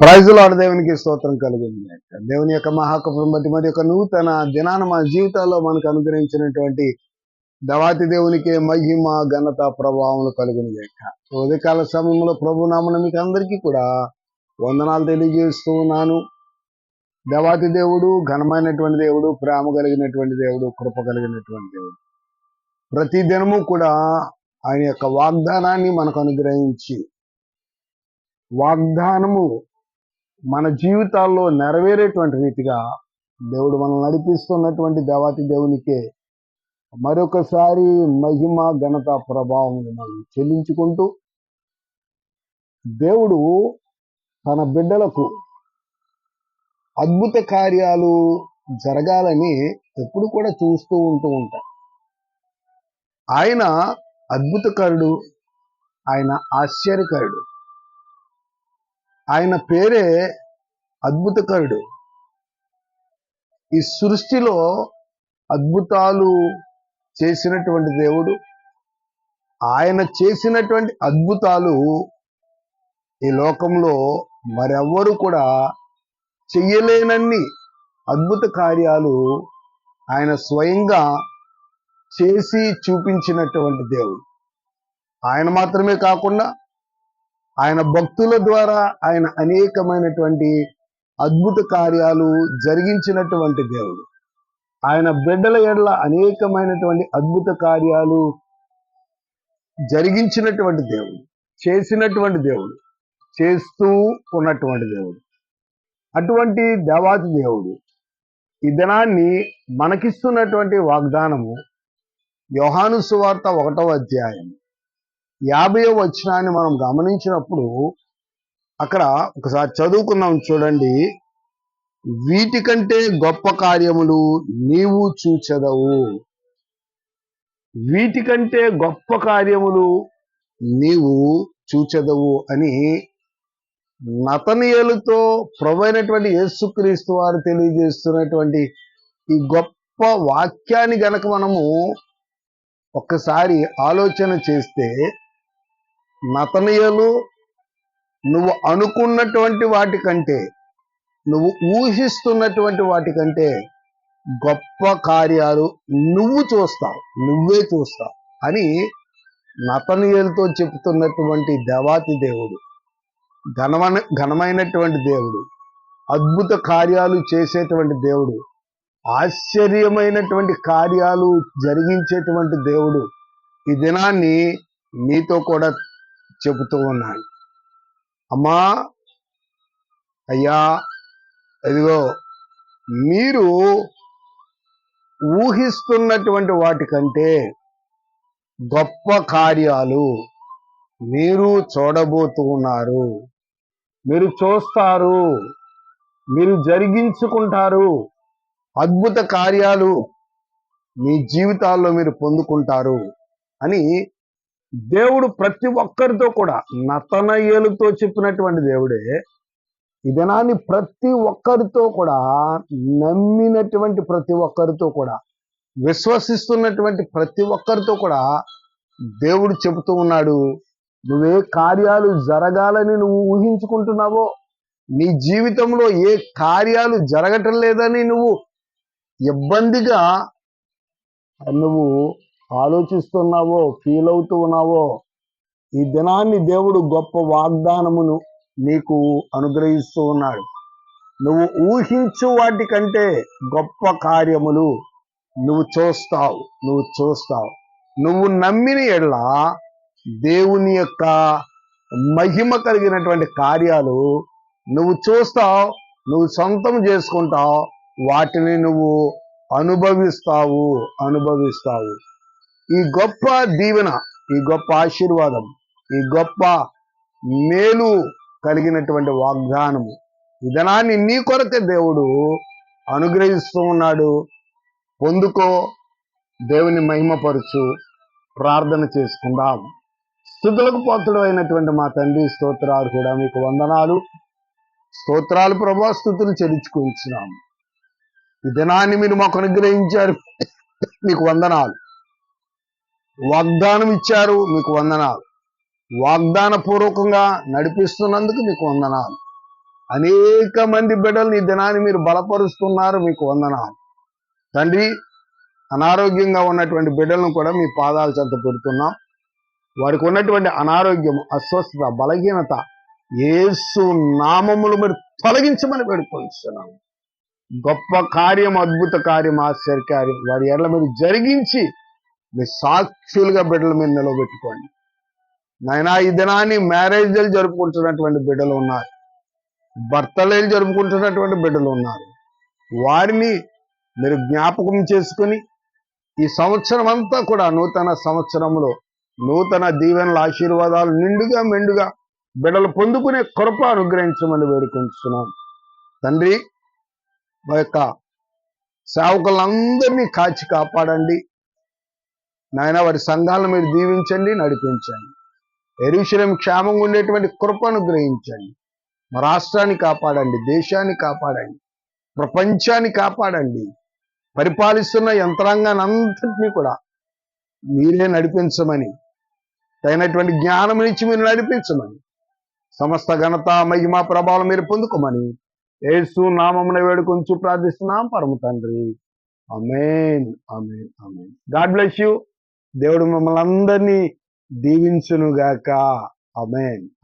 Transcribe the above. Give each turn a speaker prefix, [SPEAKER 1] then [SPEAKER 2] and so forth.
[SPEAKER 1] ప్రైజులాడు దేవునికి స్తోత్రం కలిగింది. దేవుని యొక్క మహాకృపను బట్టి మరి యొక్క నూతన దినాన మన జీవితాల్లో మనకు అనుగ్రహించినటువంటి దవాతి దేవునికి మహిమ ఘనత ప్రభావం కలిగిన లేక ఉదయకాల సమయంలో ప్రభు నామన మీకు అందరికీ కూడా వందనాలు తెలియజేస్తూ ఉన్నాను. దేవాతి దేవుడు ఘనమైనటువంటి దేవుడు ప్రేమ కలిగినటువంటి దేవుడు కృప కలిగినటువంటి దేవుడు. ప్రతి దినము కూడా ఆయన యొక్క వాగ్దానాన్ని మనకు అనుగ్రహించి వాగ్దానము మన జీవితాల్లో నెరవేరేటువంటి రీతిగా దేవుడు మనం నడిపిస్తున్నటువంటి దేవాతి దేవునికే మరొకసారి మహిమ ఘనత ప్రభావం మనం చెల్లించుకుంటూ దేవుడు తన బిడ్డలకు అద్భుత కార్యాలు జరగాలని ఎప్పుడు కూడా చూస్తూ ఉంటూ ఉంటాడు. ఆయన అద్భుతకరుడు ఆయన ఆశ్చర్యకరుడు. ఆయన పేరే అద్భుతకరుడు. ఈ సృష్టిలో అద్భుతాలు చేసినటువంటి దేవుడు ఆయన చేసినటువంటి అద్భుతాలు ఈ లోకంలో మరెవ్వరు కూడా చెయ్యలేనన్ని అద్భుత కార్యాలు ఆయన స్వయంగా చేసి చూపించినటువంటి దేవుడు. ఆయన మాత్రమే కాకుండా ఆయన భక్తుల ద్వారా ఆయన అనేకమైనటువంటి అద్భుత కార్యాలు జరిగించినటువంటి దేవుడు. ఆయన బిడ్డల ఎడల అనేకమైనటువంటి అద్భుత కార్యాలు జరిగించినటువంటి దేవుడు. చేసినటువంటి దేవుడు. చేస్తూ ఉన్నటువంటి దేవుడు. అటువంటి దేవాతి దేవుడు. ఈ దినాన్ని మనకిస్తున్నటువంటి వాగ్దానము యోహాను సువార్త ఒకటవ అధ్యాయం యాభై వచనాన్ని మనం గమనించినప్పుడు అక్కడ ఒకసారి చదువుకున్నాం చూడండి. వీటికంటే గొప్ప కార్యములు నీవు చూచెదవు. వీటికంటే గొప్ప కార్యములు నీవు చూచెదవు అని నతనీయులతో ప్రభువైనటువంటి యేసుక్రీస్తు వారు తెలియజేస్తున్నటువంటి ఈ గొప్ప వాక్యాన్ని గనక మనము ఒక్కసారి ఆలోచన చేస్తే నతనీయులు నువ్వు అనుకున్నటువంటి వాటికంటే నువ్వు ఊహిస్తున్నటువంటి వాటికంటే గొప్ప కార్యాలు నువ్వు చూస్తావు నువ్వే చూస్తావు అని నతనీయులతో చెప్తున్నటువంటి దేవాతి దేవుడు ఘనమైన ఘనమైనటువంటి దేవుడు అద్భుత కార్యాలు చేసేటువంటి దేవుడు ఆశ్చర్యమైనటువంటి కార్యాలు జరిగించేటువంటి దేవుడు ఈ దినాన్ని మీతో కూడా చెబుతూ ఉన్నాను అమ్మా అయ్యా ఇదిగో మీరు ఊహిస్తున్నటువంటి వాటికంటే గొప్ప కార్యాలు మీరు చూడబోతూ ఉన్నారు. మీరు చూస్తారు మీరు జరిగించుకుంటారు అద్భుత కార్యాలు మీ జీవితాల్లో మీరు పొందుకుంటారు అని దేవుడు ప్రతి ఒక్కరితో కూడా నతనయ్యలతో చెప్పినటువంటి దేవుడే ఈ దినాన్ని ప్రతి ఒక్కరితో కూడా నమ్మినటువంటి ప్రతి ఒక్కరితో కూడా విశ్వసిస్తున్నటువంటి ప్రతి ఒక్కరితో కూడా దేవుడు చెబుతూ ఉన్నాడు నువ్వే కార్యాలు జరగాలని నువ్వు ఊహించుకుంటున్నావో నీ జీవితంలో ఏ కార్యాలు జరగటం లేదని నువ్వు ఇబ్బందిగా నువ్వు ఆలోచిస్తున్నావో ఫీల్ అవుతూ ఉన్నావో ఈ దినాన్ని దేవుడు గొప్ప వాగ్దానమును నీకు అనుగ్రహిస్తూ ఉన్నాడు. నువ్వు ఊహించు వాటికంటే గొప్ప కార్యములు నువ్వు చూస్తావు నువ్వు చూస్తావు. నువ్వు నమ్మిన ఎడ్ల దేవుని యొక్క మహిమ కలిగినటువంటి కార్యాలు నువ్వు చూస్తావు నువ్వు సొంతం చేసుకుంటావు వాటిని నువ్వు అనుభవిస్తావు అనుభవిస్తావు. ఈ గొప్ప దీవెన ఈ గొప్ప ఆశీర్వాదం ఈ గొప్ప మేలు కలిగినటువంటి వాగ్దానము ఇదనాన్ని నీ కొరకే దేవుడు అనుగ్రహిస్తూ ఉన్నాడు. పొందుకో దేవుని మహిమపరచు. ప్రార్థన చేసుకుందాం. స్థుతులకు పాత్రుడు అయినటువంటి మా తండ్రి స్తోత్రాలు కూడా మీకు వందనాలు. స్తోత్రాలు ప్రభా స్థుతులు చెల్లించుకుంటున్నాము ఈ దినాన్ని మీరు మాకు అనుగ్రహించారు. మీకు వందనాలు. వాగ్దానం ఇచ్చారు మీకు వందనాలు. వాగ్దాన పూర్వకంగా నడిపిస్తున్నందుకు మీకు వందనాలు. అనేక మంది బిడ్డలు ఈ దినాన్ని మీరు బలపరుస్తున్నారు మీకు వందనాలు. తండ్రి అనారోగ్యంగా ఉన్నటువంటి బిడ్డలను కూడా మీ పాదాల చెంత పెడుతున్నాం. వారికి ఉన్నటువంటి అనారోగ్యం అస్వస్థత బలహీనత ఏసు నామములు మీరు తొలగించమని పెడుకొనిస్తున్నాము గొప్ప కార్యం అద్భుత కార్యం ఆశ్చర్య కార్యం వారి ఎడల మీరు జరిగించి మీ సాక్షులుగా బిడ్డల మీద నిలబెట్టుకోండి. నాయనా ఈ దినాన్ని మ్యారేజ్లు జరుపుకుంటున్నటువంటి బిడ్డలు ఉన్నారు. భర్తలేలు జరుపుకుంటున్నటువంటి బిడ్డలు ఉన్నారు. వారిని మీరు జ్ఞాపకం చేసుకొని ఈ సంవత్సరం అంతా కూడా నూతన సంవత్సరంలో నూతన దీవెనల ఆశీర్వాదాలు నిండుగా మెండుగా బిడ్డలు పొందుకునే కృప అనుగ్రహించమని వేడుకుంటున్నాం తండ్రి మా యొక్క సేవకులందరినీ కాచి కాపాడండి. నాయన వారి సంఘాలను మీరు దీవించండి నడిపించండి. ఎరుశలం క్షేమంగా ఉండేటువంటి కృపను గ్రహించండి మా రాష్ట్రాన్ని కాపాడండి దేశాన్ని కాపాడండి ప్రపంచాన్ని కాపాడండి. పరిపాలిస్తున్న యంత్రాంగాన్ని అంతటినీ కూడా మీరే నడిపించమని తగినటువంటి జ్ఞానం ఇచ్చి మీరు నడిపించమని సమస్త ఘనత మహిమ ప్రభావం మీరు పొందుకోమని ఏసు నామమున వేడుకొంచు ప్రార్థిస్తున్నాం పరమ తండ్రి. Amen amen amen God bless you. దేవుడు మమ్మల్ని అందరినీ దీవించునుగాక. అమెన్